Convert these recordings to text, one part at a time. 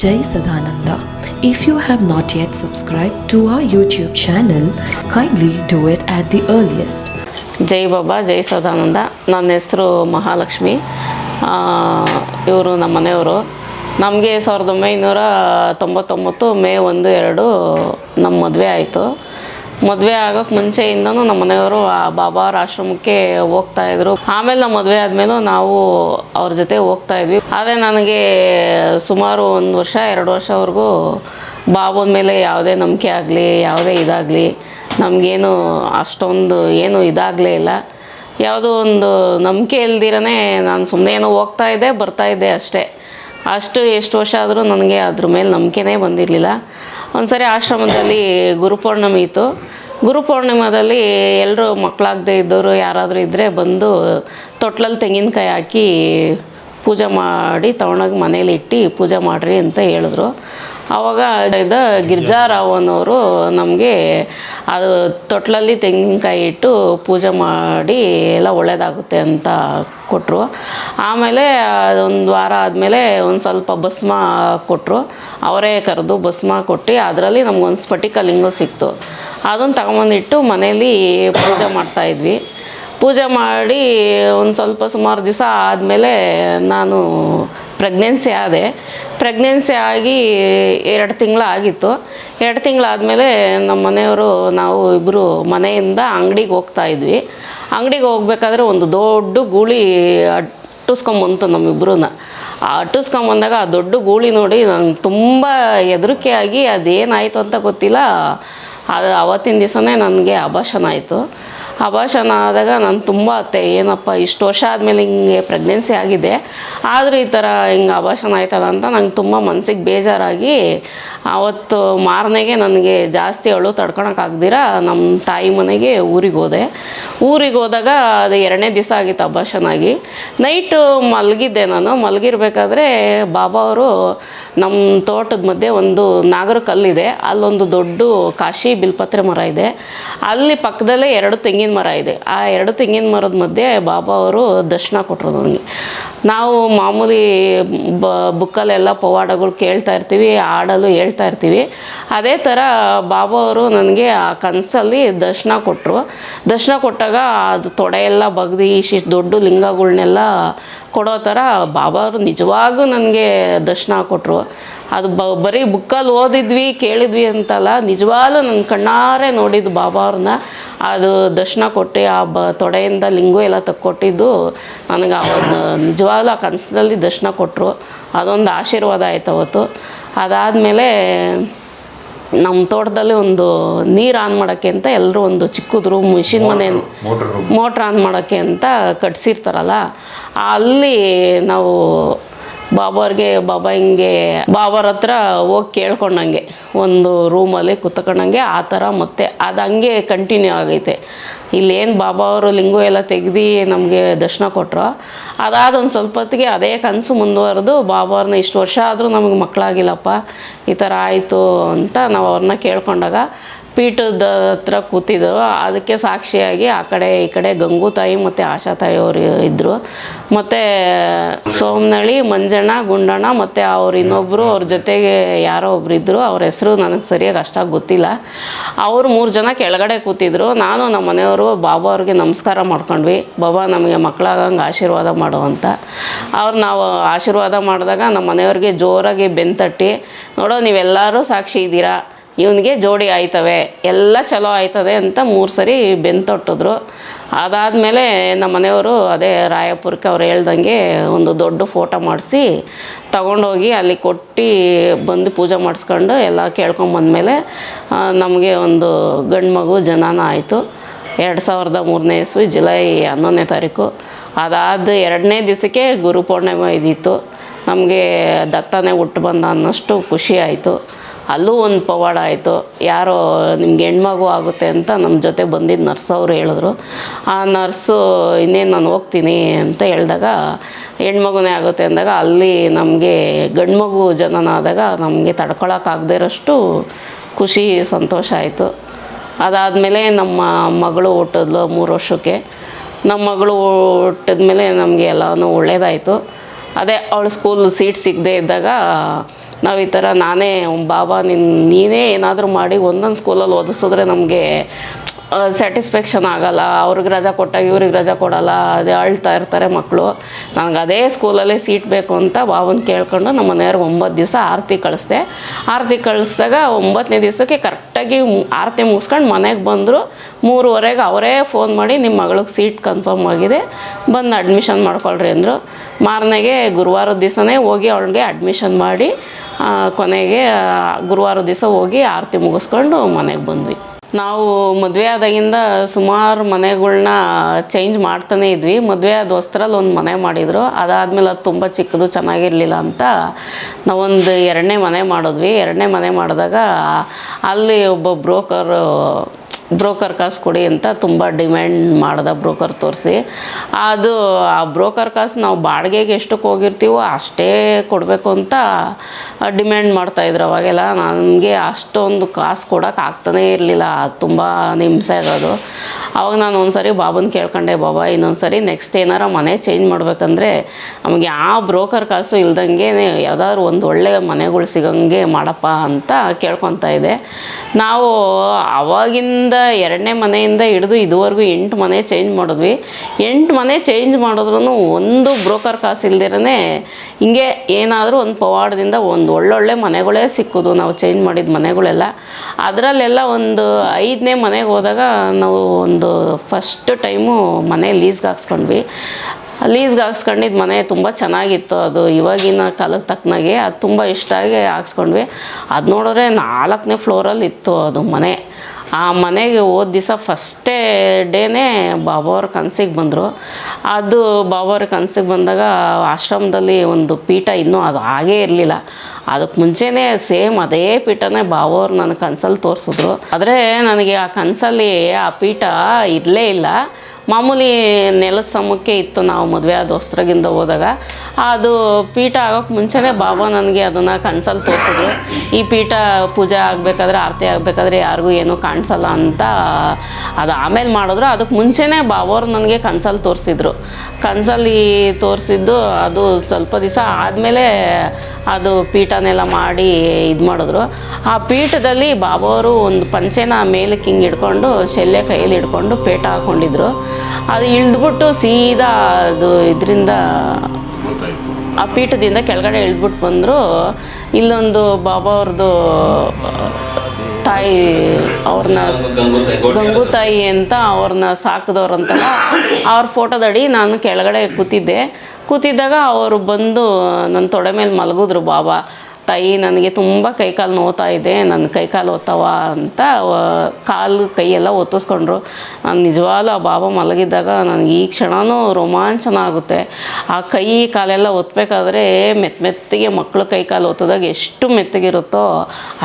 Jai Sadananda. If you have not yet subscribed to our YouTube channel, kindly do it at the earliest. ಜೈ ಬಾಬಾ ಜೈ ಸದಾನಂದ ನನ್ನ ಹೆಸರು ಮಹಾಲಕ್ಷ್ಮಿ ಇವರು ನಮ್ಮ ಮನೆಯವರು ನಮಗೆ ಸಾವಿರದ ಒಂಬೈನೂರ ತೊಂಬತ್ತೊಂಬತ್ತು ಮೇ ಒಂದು ಎರಡು ನಮ್ಮ ಮದುವೆ ಆಯಿತು ಮದುವೆ ಆಗೋಕ್ಕೆ ಮುಂಚೆಯಿಂದನೂ ನಮ್ಮ ಮನೆಯವರು ಆ ಬಾಬಾರ ಆಶ್ರಮಕ್ಕೆ ಹೋಗ್ತಾ ಇದ್ರು. ಆಮೇಲೆ ನಮ್ಮ ಮದುವೆ ಆದಮೇಲೂ ನಾವು ಅವ್ರ ಜೊತೆ ಹೋಗ್ತಾ ಇದ್ವಿ. ಆದರೆ ನನಗೆ ಸುಮಾರು ಒಂದು ವರ್ಷ, ಎರಡು ವರ್ಷವರೆಗೂ ಬಾಬನ ಮೇಲೆ ಯಾವುದೇ ನಂಬಿಕೆ ಆಗಲಿ, ಯಾವುದೇ ಇದಾಗಲಿ, ನಮಗೇನು ಅಷ್ಟೊಂದು ಏನು ಇದಾಗಲೇ ಇಲ್ಲ. ಯಾವುದೋ ಒಂದು ನಂಬಿಕೆ ಇಲ್ದಿರನೇ ನಾನು ಸುಮ್ಮನೆ ಏನೋ ಹೋಗ್ತಾ ಇದ್ದೆ, ಬರ್ತಾ ಇದ್ದೆ ಅಷ್ಟೇ. ಅಷ್ಟು ಎಷ್ಟು ವರ್ಷ ಆದರೂ ನನಗೆ ಅದ್ರ ಮೇಲೆ ನಂಬಿಕೆನೇ ಬಂದಿರಲಿಲ್ಲ. ಒಂದ್ಸರಿ ಆಶ್ರಮದಲ್ಲಿ ಗುರುಪೌರ್ಣಮಿ ಇತ್ತು. ಗುರುಪೌರ್ಣಿಮಾದಲ್ಲಿ ಎಲ್ಲರೂ ಮಕ್ಕಳಾಗದೇ ಇದ್ದವರು ಯಾರಾದರೂ ಇದ್ದರೆ ಬಂದು ತೊಟ್ಲಲ್ಲಿ ತೆಂಗಿನಕಾಯಿ ಹಾಕಿ ಪೂಜೆ ಮಾಡಿ ತೊಗೊಂಡೋಗಿ ಮನೇಲಿ ಇಟ್ಟು ಪೂಜೆ ಮಾಡಿರಿ ಅಂತ ಹೇಳಿದ್ರು. ಆವಾಗ ಇದು ಅನ್ನೋರು ನಮಗೆ ಅದು ತೊಟ್ಲಲ್ಲಿ ತೆಂಗಿನಕಾಯಿ ಇಟ್ಟು ಪೂಜೆ ಮಾಡಿ ಎಲ್ಲ ಒಳ್ಳೆಯದಾಗುತ್ತೆ ಅಂತ ಕೊಟ್ಟರು ಆಮೇಲೆ ಒಂದು ವಾರ ಆದಮೇಲೆ ಒಂದು ಸ್ವಲ್ಪ ಭಸ್ಮ ಕೊಟ್ಟರು ಅವರೇ ಕರೆದು ಭಸ್ಮ ಕೊಟ್ಟು ಅದರಲ್ಲಿ ನಮ್ಗೊಂದು ಸ್ಫಟಿಕ ಲಿಂಗ ಸಿಕ್ತು. ಅದನ್ನು ತಗೊಂಬಂದಿಟ್ಟು ಮನೇಲಿ ಪೂಜೆ ಮಾಡ್ತಾಯಿದ್ವಿ ಪೂಜೆ ಮಾಡಿ ಒಂದು ಸ್ವಲ್ಪ ಸುಮಾರು ದಿವಸ ಆದಮೇಲೆ ನಾನು ಪ್ರೆಗ್ನೆನ್ಸಿ ಆದೆ. ಪ್ರೆಗ್ನೆನ್ಸಿ ಆಗಿ ಎರಡು ತಿಂಗಳು ಆಗಿತ್ತು. ಎರಡು ತಿಂಗಳಾದಮೇಲೆ ನಮ್ಮ ಮನೆಯವರು ನಾವು ಇಬ್ಬರು ಮನೆಯಿಂದ ಅಂಗಡಿಗೆ ಹೋಗ್ತಾ ಇದ್ವಿ. ಅಂಗಡಿಗೆ ಹೋಗ್ಬೇಕಾದ್ರೆ ಒಂದು ದೊಡ್ಡ ಗೂಳಿ ಅಟ್ಟಿಸ್ಕೊಂಬಂತು ನಮ್ಮಿಬ್ಬರನ್ನ ಆ ಅಟ್ಟಿಸ್ಕೊಂಬಂದಾಗ ಆ ದೊಡ್ಡ ಗೂಳಿ ನೋಡಿ ನಂಗೆ ತುಂಬ ಹೆದರಿಕೆ ಆಗಿ ಅದೇನಾಯಿತು ಅಂತ ಗೊತ್ತಿಲ್ಲ. ಅದು ಅವತ್ತಿನ ದಿವಸನೇ ನನಗೆ ಅಭಾಷಣ ಆಯಿತು. ಅಭಾಷಣ ಆದಾಗ ನಾನು ತುಂಬ ಅತ್ತೆ, ಏನಪ್ಪ ಇಷ್ಟು ವರ್ಷ ಆದಮೇಲೆ ಹಿಂಗೆ ಪ್ರೆಗ್ನೆನ್ಸಿ ಆಗಿದೆ, ಆದರೂ ಈ ಥರ ಹಿಂಗೆ ಅಭಾಷಣ ಆಯ್ತದ ಅಂತ ನಂಗೆ ತುಂಬ ಮನಸ್ಸಿಗೆ ಬೇಜಾರಾಗಿ ಆವತ್ತು ಮಾರನೆಗೆ ನನಗೆ ಜಾಸ್ತಿ ಅಳು ತಡ್ಕೊಳಕ್ಕಾಗ್ದಿರ ನಮ್ಮ ತಾಯಿ ಮನೆಗೆ ಊರಿಗೆ ಹೋದೆ. ಊರಿಗೆ ಹೋದಾಗ ಅದು ಎರಡನೇ ದಿವಸ ಆಗಿತ್ತು ಅಭಾಷಣ ಆಗಿ. ನೈಟು ಮಲಗಿದ್ದೆ ನಾನು, ಮಲಗಿರ್ಬೇಕಾದ್ರೆ ಬಾಬಾ ಅವರು ನಮ್ಮ ತೋಟದ ಮಧ್ಯೆ ಒಂದು ನಾಗರ ಕಲ್ಲಿದೆ ಅಲ್ಲೊಂದು ದೊಡ್ಡ ಕಾಶಿ ಬಿಲ್ಪತ್ರೆ ಮರ ಇದೆ. ಅಲ್ಲಿ ಪಕ್ಕದಲ್ಲೇ ಎರಡು ತೆಂಗಿನ ಮರ ಇದೆ. ಆ ಎರಡು ತೆಂಗಿನ ಮರದ ಮಧ್ಯೆ ಬಾಬಾ ಅವರು ದರ್ಶನ ಕೊಟ್ಟರು ನನಗೆ ನಾವು ಮಾಮೂಲಿ ಬ, ಬುಕ್ಕಲ್ಲೆಲ್ಲ ಪವಾಡಗಳು ಕೇಳ್ತಾ ಇರ್ತೀವಿ ಹಾಡಲು ಹೇಳ್ತಾ ಇರ್ತೀವಿ. ಅದೇ ಥರ ಬಾಬಾ ಅವರು ನನಗೆ ಆ ಕನಸಲ್ಲಿ ದರ್ಶನ ಕೊಟ್ಟರು ದರ್ಶನ ಕೊಟ್ಟಾಗ ಅದು ತೊಡೆ ಎಲ್ಲ ಬಗ್ದು ಇಷ್ಟಿಷ್ಟು ದೊಡ್ಡ ಲಿಂಗಗಳನ್ನೆಲ್ಲ ಕೊಡೋ ಥರ ಬಾಬಾ ಅವರು ನಿಜವಾಗೂ ನನಗೆ ದರ್ಶನ ಕೊಟ್ಟರು ಅದು ಬ ಬರೀ ಬುಕ್ಕಲ್ಲಿ ಓದಿದ್ವಿ ಕೇಳಿದ್ವಿ ಅಂತಲ್ಲ ನಿಜವಾಗ್ಲೂ ನನ್ನ ಕಣ್ಣಾರೆ ನೋಡಿದ್ದು ಬಾಬಾ ಅವ್ರನ್ನ ಅದು ದರ್ಶನ ಕೊಟ್ಟು ಆ ಬ ತೊಡೆಯಿಂದ ಲಿಂಗು ಎಲ್ಲ ತಕ್ಕೊಟ್ಟಿದ್ದು. ನನಗೆ ಒಂದು ನಿಜವಾಗ್ಲೂ ಆ ಕನಸದಲ್ಲಿ ದರ್ಶನ ಕೊಟ್ಟರು ಅದೊಂದು ಆಶೀರ್ವಾದ ಆಯ್ತು ಅವತ್ತು. ಅದಾದಮೇಲೆ ನಮ್ಮ ತೋಟದಲ್ಲಿ ಒಂದು ನೀರು ಆನ್ ಮಾಡೋಕ್ಕೆ ಅಂತ ಎಲ್ಲರೂ ಒಂದು ಚಿಕ್ಕದ್ರು ಮಿಷಿನ್ ಮನೆ ಮೋಟ್ರ್ ಆನ್ ಮಾಡೋಕ್ಕೆ ಅಂತ ಕಟ್ಸಿರ್ತಾರಲ್ಲ ಅಲ್ಲಿ ನಾವು ಬಾಬಾವ್ರಿಗೆ ಬಾಬಾ ಹಿಂಗೆ ಬಾಬಾರ ಹತ್ರ ಹೋಗಿ ಕೇಳ್ಕೊಂಡಂಗೆ, ಒಂದು ರೂಮಲ್ಲಿ ಕುತ್ಕೊಂಡಂಗೆ ಆ ಥರ ಮತ್ತೆ ಅದು ಹಂಗೆ ಕಂಟಿನ್ಯೂ ಆಗೈತೆ. ಇಲ್ಲೇನು ಬಾಬಾ ಅವರು ಲಿಂಗು ಎಲ್ಲ ತೆಗ್ದು ನಮಗೆ ದರ್ಶನ ಕೊಟ್ಟರು ಅದಾದ ಒಂದು ಸ್ವಲ್ಪ ಹೊತ್ತಿಗೆ ಅದೇ ಕನಸು ಮುಂದುವರೆದು ಬಾಬಾವ್ರನ್ನ ಇಷ್ಟು ವರ್ಷ ಆದರೂ ನಮಗೆ ಮಕ್ಕಳಾಗಿಲ್ಲಪ್ಪ ಈ ಥರ ಆಯಿತು ಅಂತ ನಾವು ಅವ್ರನ್ನ ಕೇಳ್ಕೊಂಡಾಗ ಪೀಠದ ಹತ್ರ ಕೂತಿದ್ರು ಅದಕ್ಕೆ ಸಾಕ್ಷಿಯಾಗಿ ಆ ಕಡೆ ಈ ಕಡೆ ಗಂಗು ತಾಯಿ ಮತ್ತು ಆಶಾ ತಾಯಿಯವರು ಇದ್ದರು ಮತ್ತು ಸೋಮನಳ್ಳಿ, ಮಂಜಣ್ಣ, ಗುಂಡಣ್ಣ ಮತ್ತು ಅವ್ರು ಇನ್ನೊಬ್ಬರು ಅವ್ರ ಜೊತೆಗೆ ಯಾರೋ ಒಬ್ರು ಇದ್ದರು ಅವ್ರ ಹೆಸರು ನನಗೆ ಸರಿಯಾಗಿ ಅಷ್ಟಾಗಿ ಗೊತ್ತಿಲ್ಲ. ಅವರು ಮೂರು ಜನ ಕೆಳಗಡೆ ಕೂತಿದ್ರು. ನಾನು ನಮ್ಮ ಮನೆಯವರು, ಬಾಬಾ ಅವ್ರಿಗೆ ನಮಸ್ಕಾರ ಮಾಡ್ಕೊಂಡ್ವಿ. ಬಾಬಾ, ನಮಗೆ ಮಕ್ಕಳಾಗಂಗೆ ಆಶೀರ್ವಾದ ಮಾಡು ಅಂತ. ಅವ್ರು ನಾವು ಆಶೀರ್ವಾದ ಮಾಡಿದಾಗ ನಮ್ಮ ಮನೆಯವ್ರಿಗೆ ಜೋರಾಗಿ ಬೆಂತಟ್ಟಿ ನೋಡೋ, ನೀವೆಲ್ಲರೂ ಸಾಕ್ಷಿ ಇದ್ದೀರಾ? ಇವನಿಗೆ ಜೋಡಿ ಆಯ್ತವೆ, ಎಲ್ಲ ಚಲೋ ಆಯ್ತದೆ ಅಂತ ಮೂರು ಸರಿ ಬೆನ್ನು ತೊಟ್ಟಿದ್ರು. ಅದಾದಮೇಲೆ ನಮ್ಮ ಮನೆಯವರು ಅದೇ ರಾಯಪುರಕ್ಕೆ ಅವ್ರು ಹೇಳ್ದಂಗೆ ಒಂದು ದೊಡ್ಡ ಫೋಟೋ ಮಾಡಿಸಿ ತಗೊಂಡೋಗಿ ಅಲ್ಲಿ ಕೊಟ್ಟು ಬಂದು ಪೂಜೆ ಮಾಡಿಸ್ಕೊಂಡು ಎಲ್ಲ ಕೇಳ್ಕೊಂಬಂದಮೇಲೆ ನಮಗೆ ಒಂದು ಗಂಡು ಮಗು ಜನನ ಆಯಿತು. ಎರಡು ಸಾವಿರದ ಮೂರನೇ ಇಸ್ವಿ ಜುಲೈ ಹನ್ನೊಂದನೇ ತಾರೀಕು. ಅದಾದ ಎರಡನೇ ದಿವಸಕ್ಕೆ ಗುರು ಪೂರ್ಣಿಮೆ ಇದ್ದಿತ್ತು ನಮಗೆ ದತ್ತನೇ ಹುಟ್ಟು ಬಂದ ಅನ್ನೋಷ್ಟು ಖುಷಿ ಆಯಿತು. ಅಲ್ಲೂ ಒಂದು ಪವಾಡ ಆಯಿತು. ಯಾರೋ ನಿಮ್ಗೆ ಹೆಣ್ಮಗು ಆಗುತ್ತೆ ಅಂತ ನಮ್ಮ ಜೊತೆ ಬಂದಿದ್ದ ನರ್ಸ್ ಅವರು ಹೇಳಿದ್ರು. ಆ ನರ್ಸು, ಇನ್ನೇನು ನಾನು ಹೋಗ್ತೀನಿ ಅಂತ ಹೇಳಿದಾಗ, ಹೆಣ್ಮಗುನೇ ಆಗುತ್ತೆ ಅಂದಾಗ ಅಲ್ಲಿ ನಮಗೆ ಗಂಡ್ಮಗು ಜನನ ಆದಾಗ ನಮಗೆ ತಡ್ಕೊಳಕ್ಕಾಗದೇ ಇರೋಷ್ಟು ಖುಷಿ, ಸಂತೋಷ ಆಯಿತು. ಅದಾದಮೇಲೆ ನಮ್ಮ ಮಗಳು ಹುಟ್ಟಿದ್ಲು ಮೂರು ವರ್ಷಕ್ಕೆ. ನಮ್ಮ ಮಗಳು ಹುಟ್ಟಿದ್ಮೇಲೆ ನಮಗೆ ಎಲ್ಲನೂ ಒಳ್ಳೆಯದಾಯಿತು ಅದೇ ಅವಳು ಸ್ಕೂಲ್ ಸೀಟ್ ಸಿಗದೇ ಇದ್ದಾಗ ನಾವು ಈ ಥರ ನಾನೇ ಬಾಬಾ ನಿನ್, ನೀನೇ ಏನಾದರೂ ಮಾಡಿ ಒಂದೊಂದು ಸ್ಕೂಲಲ್ಲಿ ಓದಿಸಿದ್ರೆ ನಮಗೆ ಸ್ಯಾಟಿಸ್ಫ್ಯಾಕ್ಷನ್ ಆಗಲ್ಲ. ಅವ್ರಿಗೆ ರಜಾ ಕೊಟ್ಟಾಗ ಇವ್ರಿಗೆ ರಜಾ ಕೊಡಲ್ಲ. ಅದೇ ಅಳ್ತಾ ಇರ್ತಾರೆ ಮಕ್ಕಳು ನನಗೆ ಅದೇ ಸ್ಕೂಲಲ್ಲೇ ಸೀಟ್ ಬೇಕು ಅಂತ ಬಾಬನ್ ಕೇಳ್ಕೊಂಡು ನಮ್ಮ ಮನೆಯವ್ರಿಗೆ ಒಂಬತ್ತು ದಿವಸ ಆರತಿ ಕಳಿಸ್ದೆ. ಆರತಿ ಕಳಿಸ್ದಾಗ ಒಂಬತ್ತನೇ ದಿವಸಕ್ಕೆ ಕರೆಕ್ಟಾಗಿ ಆರತಿ ಮುಗಿಸ್ಕೊಂಡು ಮನೆಗೆ ಬಂದರು ಮೂರುವರೆಗೆ ಅವರೇ ಫೋನ್ ಮಾಡಿ ನಿಮ್ಮ ಮಗಳಿಗೆ ಸೀಟ್ ಕನ್ಫರ್ಮ್ ಆಗಿದೆ. ಬಂದು ಅಡ್ಮಿಷನ್ ಮಾಡ್ಕೊಳ್ರಿ ಅಂದರು. ಮಾರನೆಗೆ ಗುರುವಾರದ ದಿವಸನೇ ಹೋಗಿ ಅವಳಿಗೆ ಅಡ್ಮಿಷನ್ ಮಾಡಿ ಕೊನೆಗೆ ಗುರುವಾರ ದಿವಸ ಹೋಗಿ ಆರತಿ ಮುಗಿಸ್ಕೊಂಡು ಮನೆಗೆ ಬಂದ್ವಿ. ನಾವು ಮದುವೆ ಆದಾಗಿಂದ ಸುಮಾರು ಮನೆಗಳನ್ನ ಚೇಂಜ್ ಮಾಡ್ತಾನೆ ಇದ್ವಿ. ಮದುವೆ ಆದ ವಸ್ತ್ರಲ್ಲಿ ಒಂದು ಮನೆ ಮಾಡಿದರು. ಅದಾದಮೇಲೆ ಅದು ತುಂಬ ಚಿಕ್ಕದು, ಚೆನ್ನಾಗಿರಲಿಲ್ಲ ಅಂತ ನಾವೊಂದು ಎರಡನೇ ಮನೆ ಮಾಡಿದ್ವಿ. ಎರಡನೇ ಮನೆ ಮಾಡಿದಾಗ ಅಲ್ಲಿ ಒಬ್ಬ ಬ್ರೋಕರು ಬ್ರೋಕರ್ ಕಾಸು ಕೊಡಿ ಅಂತ ತುಂಬ ಡಿಮ್ಯಾಂಡ್ ಮಾಡ್ದ ಬ್ರೋಕರ್ ತೋರಿಸಿ. ಅದು ಆ ಬ್ರೋಕರ್ ಕಾಸು ನಾವು ಬಾಡಿಗೆಗೆ ಎಷ್ಟಕ್ಕೆ ಹೋಗಿರ್ತೀವೋ ಅಷ್ಟೇ ಕೊಡಬೇಕು ಅಂತ ಡಿಮ್ಯಾಂಡ್ ಮಾಡ್ತಾಯಿದ್ರು ಅವಾಗೆಲ್ಲ ನನಗೆ ಅಷ್ಟೊಂದು ಕಾಸು ಕೊಡೋಕ್ಕಾಗ್ತಾನೇ ಇರಲಿಲ್ಲ. ತುಂಬ ಹಿಂಸೆ ಆಗೋದು ಅವಾಗ ನಾನು ಒಂದ್ಸರಿ ಬಾಬನ್ ಕೇಳ್ಕೊಂಡೆ, ಬಾಬಾ ಇನ್ನೊಂದು ಸರಿ ನೆಕ್ಸ್ಟ್ ಏನಾರ ಮನೆ ಚೇಂಜ್ ಮಾಡಬೇಕಂದ್ರೆ ನಮಗೆ ಯಾವ ಬ್ರೋಕರ್ ಕಾಸು ಇಲ್ದಂಗೆ ಯಾವ್ದಾದ್ರು ಒಂದು ಒಳ್ಳೆಯ ಮನೆಗಳು ಸಿಗಂಗೆ ಮಾಡಪ್ಪ ಅಂತ ಕೇಳ್ಕೊತಾ ಇದೆ. ನಾವು ಅವಾಗಿಂದ ಎರಡನೇ ಮನೆಯಿಂದ ಹಿಡಿದು ಇದುವರೆಗೂ ಎಂಟು ಮನೆ ಚೇಂಜ್ ಮಾಡಿದ್ವಿ. ಎಂಟು ಮನೆ ಚೇಂಜ್ ಮಾಡಿದ್ರೂ ಒಂದು ಬ್ರೋಕರ್ ಕಾಸು ಇಲ್ದಿರೇ ಹಿಂಗೆ ಏನಾದರೂ ಒಂದು ಪವಾಡದಿಂದ ಒಂದು ಒಳ್ಳೊಳ್ಳೆ ಮನೆಗಳೇ ಸಿಕ್ಕೋದು ನಾವು ಚೇಂಜ್ ಮಾಡಿದ ಮನೆಗಳೆಲ್ಲ. ಅದರಲ್ಲೆಲ್ಲ ಒಂದು ಐದನೇ ಮನೆಗೆ ಹೋದಾಗ ನಾವು ಒಂದು ಫಸ್ಟ್ ಟೈಮು ಮನೆ ಲೀಸ್ಗೆ ಹಾಕ್ಸ್ಕೊಂಡ್ವಿ. ಲೀಸ್ಗೆ ಹಾಕ್ಸ್ಕೊಂಡಿದ್ದು ಮನೆ ತುಂಬ ಚೆನ್ನಾಗಿತ್ತು. ಅದು ಇವಾಗಿನ ಕಾಲಕ್ಕೆ ತಕ್ಕನಾಗೆ ಅದು ತುಂಬ ಇಷ್ಟ ಆಗಿ ಹಾಕ್ಸ್ಕೊಂಡ್ವಿ. ಅದು ನೋಡಿದ್ರೆ ನಾಲ್ಕನೇ ಫ್ಲೋರಲ್ಲಿ ಇತ್ತು ಅದು ಮನೆ. ಆ ಮನೆಗೆ ಹೋದ ದಿವಸ ಫಸ್ಟೇ ಡೇನೇ ಬಾಬಾವ್ರ ಕನಸಿಗೆ ಬಂದರು. ಅದು ಬಾಬಾವ್ರ ಕನಸಿಗೆ ಬಂದಾಗ ಆಶ್ರಮದಲ್ಲಿ ಒಂದು ಪೀಠ ಇನ್ನೂ ಅದು ಹಾಗೇ ಇರಲಿಲ್ಲ. ಅದಕ್ಕೆ ಮುಂಚೆನೇ ಸೇಮ್ ಅದೇ ಪೀಠನೇ ಬಾಬಾವ್ರು ನನ್ನ ಕನಸಲ್ಲಿ ತೋರಿಸಿದ್ರು. ಆದರೆ ನನಗೆ ಆ ಕನಸಲ್ಲಿ ಆ ಪೀಠ ಇರಲೇ ಇಲ್ಲ. ಮಾಮೂಲಿ ನೆಲದ ಸಮಕ್ಕೆ ಇತ್ತು ನಾವು ಮದುವೆ ಆ ದೋಸ್ತ್ರಾಗಿಂದ ಹೋದಾಗ. ಅದು ಪೀಠ ಆಗೋಕ್ಕೆ ಮುಂಚೆನೇ ಬಾಬಾ ನನಗೆ ಅದನ್ನು ಕನ್ಸಲ್ಲಿ ತೋರಿಸಿದ್ರು. ಈ ಪೀಠ ಪೂಜೆ ಆಗಬೇಕಾದ್ರೆ, ಆರತಿ ಆಗಬೇಕಾದ್ರೆ ಯಾರಿಗೂ ಏನೂ ಕಾಣಿಸಲ್ಲ ಅಂತ ಅದು ಆಮೇಲೆ ಮಾಡಿದ್ರು. ಅದಕ್ಕೆ ಮುಂಚೆನೇ ಬಾಬೋರು ನನಗೆ ಕನ್ಸಲ್ಲಿ ತೋರಿಸಿದ್ರು. ಕನ್ಸಲ್ಲಿ ತೋರಿಸಿದ್ದು ಅದು ಸ್ವಲ್ಪ ದಿವಸ ಆದಮೇಲೆ ಅದು ಪೀಠನೆಲ್ಲ ಮಾಡಿ ಇದು ಮಾಡಿದ್ರು. ಆ ಪೀಠದಲ್ಲಿ ಬಾಬಾವರು ಒಂದು ಪಂಚೆನ ಮೇಲಕ್ಕೆ ಹಿಂಗೆ ಹಿಡ್ಕೊಂಡು ಶಲ್ಯ ಕೈಯಲ್ಲಿ ಹಿಡ್ಕೊಂಡು ಪೇಟ ಹಾಕ್ಕೊಂಡಿದ್ರು ಅದು ಇಳಿದ್ಬಿಟ್ಟು ಸೀದಾ ಅದು ಇದರಿಂದ ಆ ಪೀಠದಿಂದ ಕೆಳಗಡೆ ಇಳಿದ್ಬಿಟ್ಟು ಬಂದರು. ಇಲ್ಲೊಂದು ಬಾಬಾ ಅವ್ರದ್ದು ತಾಯಿ ಅವ್ರನ್ನ ಗಂಗು ತಾಯಿ ಅಂತ ಅವ್ರನ್ನ ಸಾಕಿದವ್ರಂತಲ್ಲ, ಅವ್ರ ಫೋಟೋದಡಿ ನಾನು ಕೆಳಗಡೆ ಕೂತಿದ್ದೆ. ಕೂತಿದ್ದಾಗ ಅವರು ಬಂದು ನನ್ನ ತೊಡೆ ಮೇಲೆ ಮಲಗಿದ್ರು ಬಾಬಾ ತಾಯಿ ನನಗೆ ತುಂಬ ಕೈಕಾಲು ನೋವ್ತಾ ಇದೆ ನನ್ನ ಕೈಕಾಲು ಒತ್ತವ ಅಂತ ಕಾಲು ಕೈಯೆಲ್ಲ ಒತ್ತಿಸ್ಕೊಂಡ್ರು. ನಾನು ನಿಜವಾಗ್ಲೂ ಆ ಬಾಬಾ ಮಲಗಿದ್ದಾಗ ನನಗೆ ಈ ಕ್ಷಣವೂ ರೋಮಾಂಚನ ಆಗುತ್ತೆ. ಆ ಕೈ ಕಾಲೆಲ್ಲ ಒತ್ತಬೇಕಾದ್ರೆ ಮೆತ್ ಮೆತ್ತಗೆ ಮಕ್ಕಳು ಕೈ ಕಾಲು ಒತ್ತದಾಗ ಎಷ್ಟು ಮೆತ್ತಗಿರುತ್ತೋ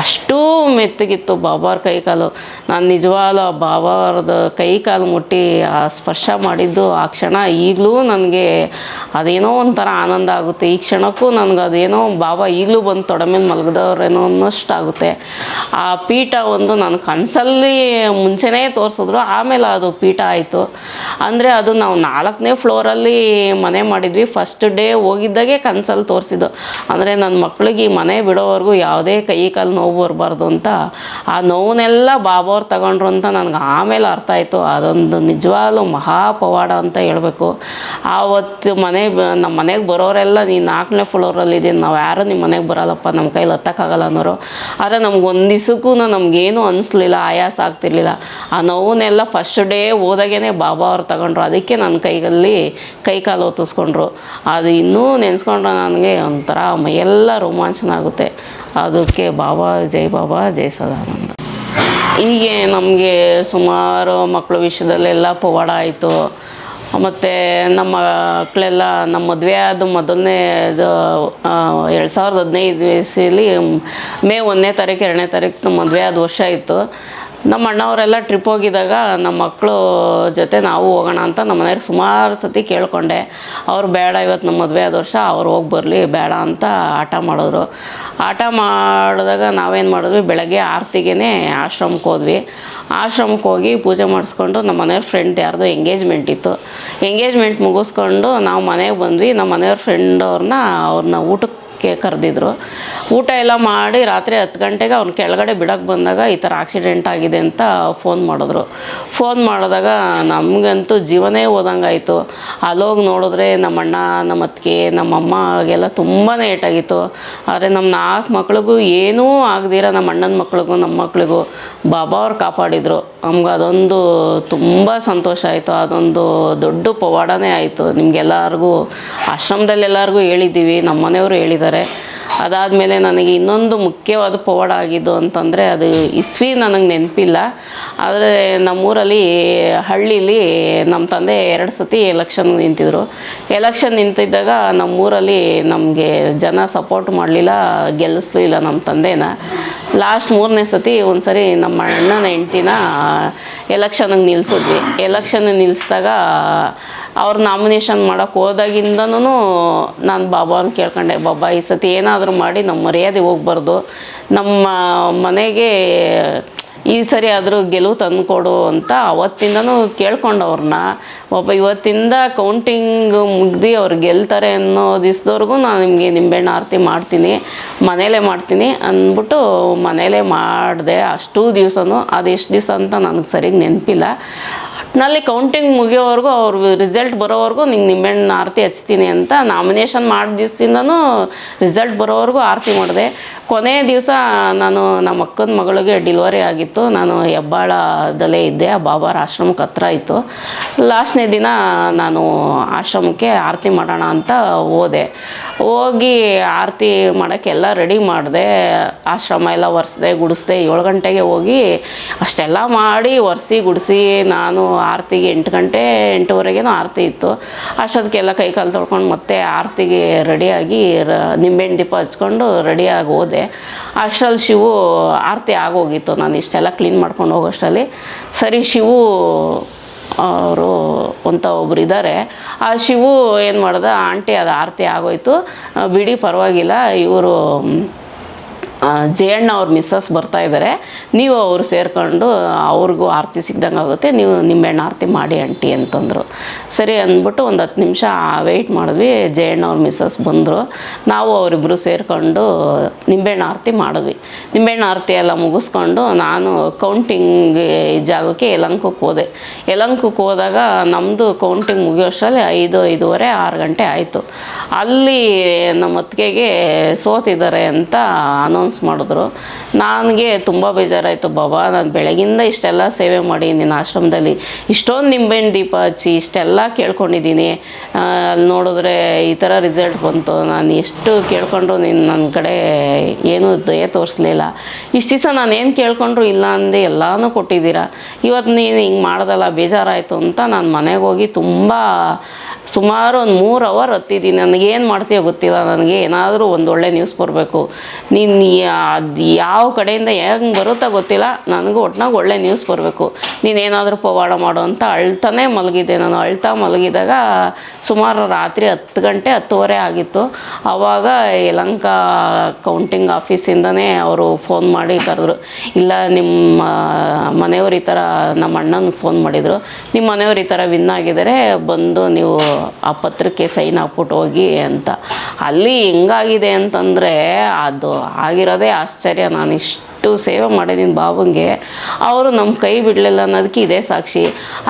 ಅಷ್ಟು ಮೆತ್ತಗಿತ್ತು ಬಾಬಾರ ಕೈ ಕಾಲು ನಾನು ನಿಜವಾಗ್ಲೂ ಆ ಬಾಬಾವ್ರದ್ದು ಕೈ ಕಾಲು ಮುಟ್ಟಿ ಆ ಸ್ಪರ್ಶ ಮಾಡಿದ್ದು ಆ ಕ್ಷಣ ಈಗಲೂ ನನಗೆ ಅದೇನೋ ಒಂಥರ ಆನಂದ ಆಗುತ್ತೆ. ಈ ಕ್ಷಣಕ್ಕೂ ನನಗೆ ಅದೇನೋ ಬಾಬಾ ಈಗಲೂ ಬಂದು ತೊಡೆ ಮೇಲೆ ಮಲಗಿದವ್ರೇನೋ ಅನ್ನೋಷ್ಟು ಆಗುತ್ತೆ. ಆ ಪೀಠ ಒಂದು ನನ್ನ ಕನಸಲ್ಲಿ ಮುಂಚೆನೇ ತೋರಿಸಿದ್ರು, ಆಮೇಲೆ ಅದು ಪೀಠ ಆಯಿತು. ಅಂದರೆ ಅದು ನಾವು ನಾಲ್ಕನೇ ಫ್ಲೋರಲ್ಲಿ ಮನೆ ಮಾಡಿದ್ವಿ. ಫಸ್ಟ್ ಡೇ ಹೋಗಿದ್ದಾಗೆ ಕನಸಲ್ಲಿ ತೋರಿಸಿದ್ದು. ಅಂದರೆ ನನ್ನ ಮಕ್ಕಳಿಗೆ ಮನೆ ಬಿಡೋವರೆಗೂ ಯಾವುದೇ ಕೈ ಕಾಲು ನೋವು ಬರಬಾರ್ದು ಅಂತ ಆ ನೋವನ್ನೆಲ್ಲ ಬಾಬಾವ್ರು ತಗೊಂಡ್ರು ಅಂತ ನನಗೆ ಆಮೇಲೆ ಅರ್ಥ ಆಯಿತು. ಅದೊಂದು ನಿಜವಾಗ್ಲೂ ಮಹಾಪವಾಡ ಅಂತ ಹೇಳಬೇಕು. ಆವತ್ತು ಮನೆ ನಮ್ಮ ಮನೆಗೆ ಬರೋರೆಲ್ಲ ನೀನು ನಾಲ್ಕನೇ ಫ್ಲೋರಲ್ಲಿದ್ದೀನಿ, ನಾವು ಯಾರೂ ನಿಮ್ಮ ಮನೆಗೆ ಬರಲ್ಲಪ್ಪ. ನಮ್ಮ ಕೈಲಿ ಹತ್ತಕ್ಕಾಗಲ್ಲ ಅನ್ನೋರು. ಆದರೆ ನಮ್ಗೆ ಒಂದು ದಿವಸಕ್ಕೂ ನಮಗೇನು ಅನಿಸ್ಲಿಲ್ಲ, ಆಯಾಸ ಆಗ್ತಿರ್ಲಿಲ್ಲ. ಆ ನೋವನ್ನೆಲ್ಲ ಫಸ್ಟ್ ಡೇ ಹೋದಾಗೇ ಬಾಬಾ ಅವ್ರು ತಗೊಂಡ್ರು. ಅದಕ್ಕೆ ನನ್ನ ಕೈಗಲ್ಲಿ ಕೈ ಕಾಲು ಒತ್ತಿಸ್ಕೊಂಡ್ರು ಅದು ಇನ್ನೂ ನೆನೆಸ್ಕೊಂಡ್ರೆ ನನಗೆ ಒಂಥರ ಮೈಯೆಲ್ಲ ರೋಮಾಂಚನ ಆಗುತ್ತೆ. ಅದಕ್ಕೆ ಬಾಬಾ, ಜೈ ಬಾಬಾ, ಜೈ ಸದಾನಂದ. ಹೀಗೆ ನಮಗೆ ಸುಮಾರು ಮಕ್ಕಳ ವಿಷಯದಲ್ಲೆಲ್ಲ ಪವಾಡ ಆಯಿತು. ಮತ್ತು ನಮ್ಮ ಮಕ್ಕಳೆಲ್ಲ ನಮ್ಮ ಮದುವೆ ಆದ ಮೊದಲನೇ ಇದು ಎರಡು ಸಾವಿರದ ಹದಿನೈದು ಇಸಲಿ ಮೇ ಒಂದನೇ ತಾರೀಕು, ಎರಡನೇ ತಾರೀಕು ಮದುವೆ ಆದ ವರ್ಷ ಇತ್ತು. ನಮ್ಮ ಅಣ್ಣವರೆಲ್ಲ ಟ್ರಿಪ್ ಹೋಗಿದ್ದಾಗ ನಮ್ಮ ಮಕ್ಕಳು ಜೊತೆ ನಾವು ಹೋಗೋಣ ಅಂತ ನಮ್ಮ ಮನೆಯವ್ರು ಸುಮಾರು ಸತಿ ಕೇಳಿಕೊಂಡೆ. ಅವ್ರು ಬೇಡ, ಇವತ್ತು ನಮ್ಮ ಮದುವೆ ಆದ ವರ್ಷ ಅವ್ರು ಹೋಗಿ ಬರಲಿ, ಬೇಡ ಅಂತ ಆಟ ಮಾಡಿದ್ರು. ಆಟ ಮಾಡಿದಾಗ ನಾವೇನು ಮಾಡಿದ್ವಿ, ಬೆಳಗ್ಗೆ ಆರತಿಗೆ ಆಶ್ರಮಕ್ಕೆ ಹೋದ್ವಿ. ಆಶ್ರಮಕ್ಕೆ ಹೋಗಿ ಪೂಜೆ ಮಾಡಿಸ್ಕೊಂಡು ನಮ್ಮ ಮನೆಯವ್ರ ಫ್ರೆಂಡ್ ಯಾರ್ದೋ ಎಂಗೇಜ್ಮೆಂಟ್ ಇತ್ತು. ಎಂಗೇಜ್ಮೆಂಟ್ ಮುಗಿಸ್ಕೊಂಡು ನಾವು ಮನೆಗೆ ಬಂದ್ವಿ. ನಮ್ಮ ಮನೆಯವ್ರ ಫ್ರೆಂಡ್ ಅವ್ರನ್ನ ಅವ್ರನ್ನ ಊಟಕ್ಕೆ ಊಟಕ್ಕೆ ಕರೆದಿದ್ರು. ಊಟ ಎಲ್ಲ ಮಾಡಿ ರಾತ್ರಿ ಹತ್ತು ಗಂಟೆಗೆ ಅವ್ನು ಕೆಳಗಡೆ ಬಿಡೋಕೆ ಬಂದಾಗ ಈ ಥರ ಆಕ್ಸಿಡೆಂಟ್ ಆಗಿದೆ ಅಂತ ಫೋನ್ ಮಾಡಿದ್ರು. ಫೋನ್ ಮಾಡಿದಾಗ ನಮಗಂತೂ ಜೀವನೇ ಹೋದಂಗಾಯಿತು ಅಲ್ಲೋಗಿ ನೋಡಿದ್ರೆ ನಮ್ಮ ಅಣ್ಣ, ನಮ್ಮ ಅತ್ತಿಗೆ, ನಮ್ಮ ಅಮ್ಮಗೆಲ್ಲ ತುಂಬಾ ಏಟಾಗಿತ್ತು. ಆದರೆ ನಮ್ಮ ನಾಲ್ಕು ಮಕ್ಳಿಗೂ ಏನೂ ಆಗದಿರ ನಮ್ಮ ಅಣ್ಣನ ಮಕ್ಳಿಗೂ, ನಮ್ಮ ಮಕ್ಳಿಗೂ ಬಾಬಾ ಅವ್ರು ಕಾಪಾಡಿದರು. ನಮ್ಗೆ ಅದೊಂದು ತುಂಬ ಸಂತೋಷ ಆಯಿತು. ಅದೊಂದು ದೊಡ್ಡ ಪವಾಡನೇ ಆಯಿತು. ನಿಮಗೆಲ್ಲರಿಗೂ, ಆಶ್ರಮದಲ್ಲೆಲ್ಲರಿಗೂ ಹೇಳಿದ್ದೀವಿ. ನಮ್ಮ ಮನೆಯವರು ಹೇಳಿದ್ದಾರೆ. ಅದಾದಮೇಲೆ ನನಗೆ ಇನ್ನೊಂದು ಮುಖ್ಯವಾದ ಪವಾಡ ಆಗಿದ್ದು ಅಂತಂದರೆ ಅದು ಇಸ್ವಿ ನನಗೆ ನೆನಪಿಲ್ಲ. ಆದರೆ ನಮ್ಮೂರಲ್ಲಿ ಹಳ್ಳೀಲಿ ನಮ್ಮ ತಂದೆ ಎರಡು ಸತಿ ಎಲೆಕ್ಷನ್ ನಿಂತಿದ್ರು. ಎಲೆಕ್ಷನ್ ನಿಂತಿದ್ದಾಗ ನಮ್ಮೂರಲ್ಲಿ ನಮಗೆ ಜನ ಸಪೋರ್ಟ್ ಮಾಡಲಿಲ್ಲ ಗೆಲ್ಲಿಸ್ಲಿಲ್ಲ ನಮ್ಮ ತಂದೆನ. ಲಾಸ್ಟ್ ಮೂರನೇ ಸತಿ ಒಂದು ಸರಿ ನಮ್ಮ ಅಣ್ಣನ ಹೆಂಡ್ತಿನ ಎಲೆಕ್ಷನಿಗೆ ನಿಲ್ಲಿಸಿದ್ವಿ ಎಲೆಕ್ಷನ್ ನಿಲ್ಲಿಸಿದಾಗ ಅವ್ರು ನಾಮಿನೇಷನ್ ಮಾಡೋಕ್ಕೆ ಹೋದಾಗಿಂದನೂ ನಾನು ಬಾಬಾನ ಕೇಳ್ಕೊಂಡೆ, ಬಾಬಾ, ಈ ಸತಿ ಏನಾದರೂ ಮಾಡಿ ನಮ್ಮ ಮರ್ಯಾದೆ ಹೋಗ್ಬಾರ್ದು. ನಮ್ಮ ಮನೆಗೆ ಈ ಸರಿ ಆದರೂ ಗೆಲುವು ತಂದುಕೊಡು ಅಂತ ಅವತ್ತಿಂದನೂ ಕೇಳ್ಕೊಂಡವ್ರನ್ನ ಒಬ್ಬ ಇವತ್ತಿಂದ ಕೌಂಟಿಂಗ್ ಮುಗ್ದು ಅವ್ರು ಗೆಲ್ತಾರೆ ಅನ್ನೋ ದಿವಸದವ್ರಿಗೂ ನಾನು ನಿಮಗೆ ನಿಂಬೆಹಣ್ಣು ಆರತಿ ಮಾಡ್ತೀನಿ, ಮನೇಲೇ ಮಾಡ್ತೀನಿ ಅಂದ್ಬಿಟ್ಟು ಮನೇಲೇ ಮಾಡಿದೆ ಅಷ್ಟೂ ದಿವಸನೂ. ಅದು ಎಷ್ಟು ದಿವಸ ಅಂತ ನನಗೆ ಸರಿಗೆ ನೆನಪಿಲ್ಲ. ಒಟ್ಟಿನಲ್ಲಿ ಕೌಂಟಿಂಗ್ ಮುಗಿಯೋವರೆಗೂ ಅವ್ರ ರಿಸಲ್ಟ್ ಬರೋವರೆಗೂ ನಿಂಗೆ ನಿಂಬೆಹಣ್ಣು ಆರತಿ ಹಚ್ತೀನಿ ಅಂತ ನಾಮಿನೇಷನ್ ಮಾಡಿದ ದಿವಸದಿಂದನೂ ರಿಸಲ್ಟ್ ಬರೋವರೆಗೂ ಆರತಿ ಮಾಡಿದೆ. ಕೊನೆಯ ದಿವಸ ನಾನು ನಮ್ಮ ಅಕ್ಕನ ಮಗಳಿಗೆ ಡಿಲಿವರಿ ಆಗಿತ್ತು. ನಾನು ಹೆಬ್ಬಾಳದಲ್ಲೇ ಇದ್ದೆ. ಆ ಬಾಬಾರ ಆಶ್ರಮಕ್ಕೆ ಹತ್ರ ಇತ್ತು. ಲಾಸ್ಟ್ನೇ ದಿನ ನಾನು ಆಶ್ರಮಕ್ಕೆ ಆರತಿ ಮಾಡೋಣ ಅಂತ ಹೋದೆ. ಹೋಗಿ ಆರತಿ ಮಾಡೋಕ್ಕೆಲ್ಲ ರೆಡಿ ಮಾಡಿದೆ. ಆಶ್ರಮ ಎಲ್ಲ ಒರೆಸ್ದೆ, ಗುಡಿಸ್ದೆ. ಏಳು ಗಂಟೆಗೆ ಹೋಗಿ ಅಷ್ಟೆಲ್ಲ ಮಾಡಿ ಒರೆಸಿ, ಗುಡಿಸಿ ನಾನು ಆರತಿಗೆ ಎಂಟು ಗಂಟೆ, ಎಂಟುವರೆಗೇನೋ ಆರತಿ ಇತ್ತು. ಅಷ್ಟೊತ್ತಿಗೆಲ್ಲ ಕೈ ಕಾಲು ತೊಳ್ಕೊಂಡು ಮತ್ತೆ ಆರತಿಗೆ ರೆಡಿಯಾಗಿ ರ, ನಿಂಬೆಹಣ್ಣು ದೀಪ ಹಚ್ಕೊಂಡು ರೆಡಿಯಾಗಿ ಹೋದೆ. ಅಷ್ಟರಲ್ಲಿ ಶಿವು ಆರತಿ ಆಗೋಗಿತ್ತು. ನಾನು ಇಷ್ಟೆಲ್ಲ ಕ್ಲೀನ್ ಮಾಡ್ಕೊಂಡು ಹೋಗೋಷ್ಟರಲ್ಲಿ. ಸರಿ, ಶಿವು, ಅವರು ಅಂತ ಒಬ್ರು ಇದ್ದಾರೆ ಆ ಶಿವು ಏನು ಮಾಡ್ದೆ, ಆಂಟಿ ಅದು ಆರತಿ ಆಗೋಯ್ತು. ಬಿಡಿ ಪರವಾಗಿಲ್ಲ, ಇವರು ಜಯಣ್ಣ ಅವ್ರ ಮಿಸ್ಸಸ್ ಬರ್ತಾ ಇದ್ದಾರೆ ನೀವು ಅವ್ರು ಸೇರಿಕೊಂಡು, ಅವ್ರಿಗೂ ಆರತಿ ಸಿಗ್ದಂಗೆ ಆಗುತ್ತೆ. ನೀವು ನಿಂಬೆಹಣ್ಣು ಆರತಿ ಮಾಡಿ ಆಂಟಿ ಅಂತಂದರು. ಸರಿ ಅಂದ್ಬಿಟ್ಟು ಒಂದು ಹತ್ತು ನಿಮಿಷ ವೆಯ್ಟ್ ಮಾಡಿದ್ವಿ. ಜಯಣ್ಣ ಅವ್ರ ಮಿಸ್ಸಸ್ ಬಂದರು. ನಾವು ಅವರಿಬ್ಬರು ಸೇರಿಕೊಂಡು ನಿಂಬೆಹಣ್ಣು ಆರತಿ ಮಾಡಿದ್ವಿ. ನಿಂಬೆಹಣ್ಣು ಆರತಿ ಎಲ್ಲ ಮುಗಿಸ್ಕೊಂಡು ನಾನು ಕೌಂಟಿಂಗ್ ಜಾಗಕ್ಕೆ ಯಲಂಕಕ್ಕೆ ಹೋದೆ. ಯಲಂಕಕ್ಕೆ ಹೋದಾಗ ನಮ್ಮದು ಕೌಂಟಿಂಗ್ ಮುಗಿಯೋಷ್ಟರಲ್ಲಿ ಐದು, ಐದೂವರೆ, ಆರು ಗಂಟೆ ಆಯಿತು. ಅಲ್ಲಿ ನಮ್ಮ ಅತ್ತಿಗೆಗೆ ಸೋತಿದ್ದಾರೆ ಅಂತ ಅನೌನ್ಸ್ ಮಾಡಿದ್ರು. ನನಗೆ ತುಂಬ ಬೇಜಾರಾಯಿತು ಬಾಬಾ. ನಾನು ಬೆಳಗಿಂದ ಇಷ್ಟೆಲ್ಲ ಸೇವೆ ಮಾಡಿ ನಿನ್ನ ಆಶ್ರಮದಲ್ಲಿ ಇಷ್ಟೊಂದು ನಿಂಬೆಹಣ್ಣು ದೀಪ ಹಚ್ಚಿ ಇಷ್ಟೆಲ್ಲ ಕೇಳ್ಕೊಂಡಿದ್ದೀನಿ. ಅಲ್ಲಿ ನೋಡಿದ್ರೆ ಈ ಥರ ರಿಸಲ್ಟ್ ಬಂತು. ನಾನು ಎಷ್ಟು ಕೇಳ್ಕೊಂಡ್ರು ನೀನು ನನ್ನ ಕಡೆ ಏನೂ ದಯ ತೋರಿಸ್ಲಿಲ್ಲ ಇಷ್ಟು ದಿವಸ ನಾನು ಏನು ಕೇಳ್ಕೊಂಡ್ರು ಇಲ್ಲ ಅಂದೆ ಎಲ್ಲನೂ ಕೊಟ್ಟಿದ್ದೀರಾ. ಇವತ್ತು ನೀನು ಹಿಂಗೆ ಮಾಡ್ದಲ್ಲ, ಬೇಜಾರಾಯಿತು ಅಂತ ನಾನು ಮನೆಗೆ ಹೋಗಿ ತುಂಬ ಸುಮಾರು ಒಂದು ಮೂರು ಅವರ್ ಹತ್ತಿದ್ದೀನಿ ನನಗೇನು ಮಾಡ್ತೀಯೋ ಗೊತ್ತಿಲ್ಲ. ನನಗೆ ಏನಾದರೂ ಒಂದು ಒಳ್ಳೆ ನ್ಯೂಸ್ ಬರಬೇಕು. ನೀನು ಅದು ಯಾವ ಕಡೆಯಿಂದ ಹೆಂಗೆ ಬರುತ್ತೋ ಗೊತ್ತಿಲ್ಲ. ನನಗೂ ಒಟ್ನಾಗ ಒಳ್ಳೆ ನ್ಯೂಸ್ ಬರಬೇಕು. ನೀನೇನಾದರೂ ಪವಾಡ ಮಾಡು ಅಂತ ಅಳ್ತಾನೆ ಮಲಗಿದ್ದೆ ನಾನು. ಅಳ್ತಾ ಮಲಗಿದಾಗ ಸುಮಾರು ರಾತ್ರಿ ಹತ್ತು ಗಂಟೆ ಹತ್ತುವರೆ ಆಗಿತ್ತು. ಆವಾಗ ಯಲಂಕ ಕೌಂಟಿಂಗ್ ಆಫೀಸಿಂದನೇ ಅವರು ಫೋನ್ ಮಾಡಿ ಕರೆದ್ರು. ಇಲ್ಲ, ನಿಮ್ಮ ಮನೆಯವ್ರು ಈ ಥರ ನಮ್ಮ ಅಣ್ಣನಿಗೆ ಫೋನ್ ಮಾಡಿದರು. ನಿಮ್ಮ ಮನೆಯವ್ರು ಈ ಥರ ವಿನ್ ಆಗಿದ್ದಾರೆ ಬಂದು ನೀವು ಆ ಪತ್ರಕ್ಕೆ ಸೈನ್ ಹಾಕ್ಬಿಟ್ಟು ಹೋಗಿ ಅಂತ. ಅಲ್ಲಿ ಹೆಂಗಾಗಿದೆ ಅಂತಂದರೆ ಅದು ಆಗಿರೋದೇ ಆಶ್ಚರ್ಯ. ನಾನು ಇಷ್ಟು ಸೇವೆ ಮಾಡಿದ್ದೀನಿ ಬಾಬುಂಗೆ. ಅವರು ನಮ್ಮ ಕೈ ಬಿಡಲಿಲ್ಲ ಅನ್ನೋದಕ್ಕೆ ಇದೇ ಸಾಕ್ಷಿ.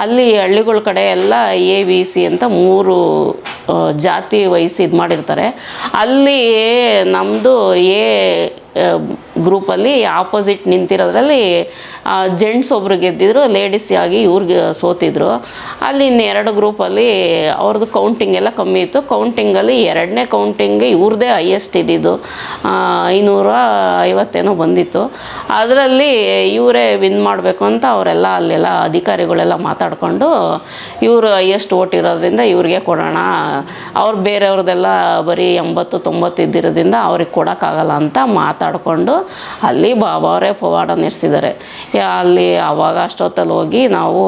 ಅಲ್ಲಿ ಹಳ್ಳಿಗಳ ಕಡೆ ಎಲ್ಲ ಎ ಬಿ ಸಿ ಅಂತ ಮೂರು ಜಾತಿ ವಹಿಸಿ ಇದು ಮಾಡಿರ್ತಾರೆ. ಅಲ್ಲಿ ನಮ್ಮದು ಎ ಗ್ರೂಪಲ್ಲಿ ಆಪೋಸಿಟ್ ನಿಂತಿರೋದ್ರಲ್ಲಿ ಜೆಂಟ್ಸ್ ಒಬ್ರು ಗೆದ್ದಿದ್ರು, ಲೇಡೀಸ್ ಆಗಿ ಇವ್ರಿಗೆ ಸೋತಿದ್ರು. ಅಲ್ಲಿ ಇನ್ನೆರಡು ಗ್ರೂಪಲ್ಲಿ ಅವ್ರದ್ದು ಕೌಂಟಿಂಗ್ ಎಲ್ಲ ಕಮ್ಮಿ ಇತ್ತು. ಕೌಂಟಿಂಗಲ್ಲಿ ಎರಡನೇ ಕೌಂಟಿಂಗ್ಗೆ ಇವ್ರದ್ದೇ ಹೈಯೆಸ್ಟ್ ಇದ್ದಿದ್ದು. ಐನೂರ ಐವತ್ತೇನೋ ಬಂದಿತ್ತು. ಅದರಲ್ಲಿ ಇವರೇ ವಿನ್ ಮಾಡಬೇಕು ಅಂತ ಅವರೆಲ್ಲ ಅಲ್ಲೆಲ್ಲ ಅಧಿಕಾರಿಗಳೆಲ್ಲ ಮಾತಾಡಿಕೊಂಡು ಇವರು ಹೈಯೆಸ್ಟ್ ಓಟ್ ಇರೋದ್ರಿಂದ ಇವ್ರಿಗೆ ಕೊಡೋಣ. ಅವ್ರು ಬೇರೆಯವ್ರದ್ದೆಲ್ಲ ಬರೀ ಎಂಬತ್ತು ತೊಂಬತ್ತು ಇದ್ದಿರೋದ್ರಿಂದ ಅವ್ರಿಗೆ ಕೊಡೋಕ್ಕಾಗಲ್ಲ ಅಂತ ಮಾತಾಡಿಕೊಂಡು ಅಲ್ಲಿ ಬಾಬಾ ಅವರೇ ಪವಾಡ ನಡೆಸಿದ್ದಾರೆ. ಅಲ್ಲಿ ಆವಾಗ ಅಷ್ಟೊತ್ತಲ್ಲಿ ಹೋಗಿ ನಾವು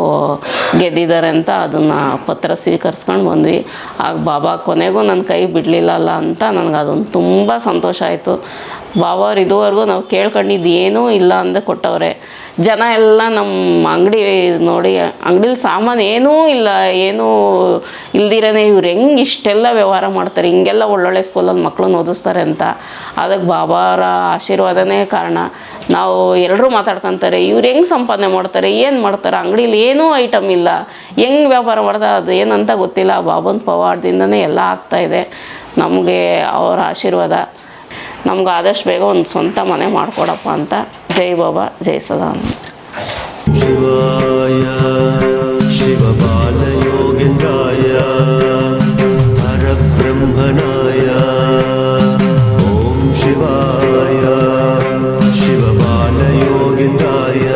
ಗೆದ್ದಿದ್ದಾರೆ ಅಂತ ಅದನ್ನು ಪತ್ರ ಸ್ವೀಕರಿಸ್ಕೊಂಡು ಬಂದ್ವಿ. ಆಗ ಬಾಬಾ ಕೊನೆಗೂ ನನ್ನ ಕೈ ಬಿಡಲಿಲ್ಲಲ್ಲ ಅಂತ ನನಗೆ ಅದೊಂದು ತುಂಬ ಸಂತೋಷ ಆಯಿತು. ಬಾಬಾ ಅವ್ರು ಇದುವರೆಗೂ ನಾವು ಕೇಳ್ಕೊಂಡಿದ್ದು ಏನೂ ಇಲ್ಲ ಅಂದೆ ಕೊಟ್ಟವ್ರೆ. ಜನ ಎಲ್ಲ ನಮ್ಮ ಅಂಗಡಿ ನೋಡಿ, ಅಂಗಡಿಲಿ ಸಾಮಾನು ಏನೂ ಇಲ್ಲ, ಏನೂ ಇಲ್ದಿರನೇ ಇವ್ರು ಹೆಂಗೆ ಇಷ್ಟೆಲ್ಲ ವ್ಯವಹಾರ ಮಾಡ್ತಾರೆ, ಹಿಂಗೆಲ್ಲ ಒಳ್ಳೊಳ್ಳೆ ಸ್ಕೂಲಲ್ಲಿ ಮಕ್ಕಳನ್ನ ಓದಿಸ್ತಾರೆ ಅಂತ. ಅದಕ್ಕೆ ಬಾಬಾರ ಆಶೀರ್ವಾದನೇ ಕಾರಣ. ನಾವು ಎಲ್ಲರೂ ಮಾತಾಡ್ಕೊತಾರೆ, ಇವ್ರು ಹೆಂಗೆ ಸಂಪಾದನೆ ಮಾಡ್ತಾರೆ, ಏನು ಮಾಡ್ತಾರೆ, ಅಂಗಡೀಲಿ ಏನೂ ಐಟಮ್ ಇಲ್ಲ. ಹೆಂಗೆ ವ್ಯಾಪಾರ ಮಾಡ್ತಾರೆ, ಅದು ಏನಂತ ಗೊತ್ತಿಲ್ಲ. ಬಾಬನ ಪವಾಡದಿಂದನೇ ಎಲ್ಲ ಆಗ್ತಾಯಿದೆ ನಮಗೆ ಅವರ ಆಶೀರ್ವಾದ. ನಮ್ಗೆ ಆದಷ್ಟು ಬೇಗ ಒಂದು ಸ್ವಂತ ಮನೆ ಮಾಡಿಕೊಡಪ್ಪ ಅಂತ ജയ് ബാബ ജയ് സദാനന്ദ ശിവായ ശിവബാലയോഗനായ പരബ്രഹ്മനായ ഓം ശിവായ ശിവബാലയോഗനായ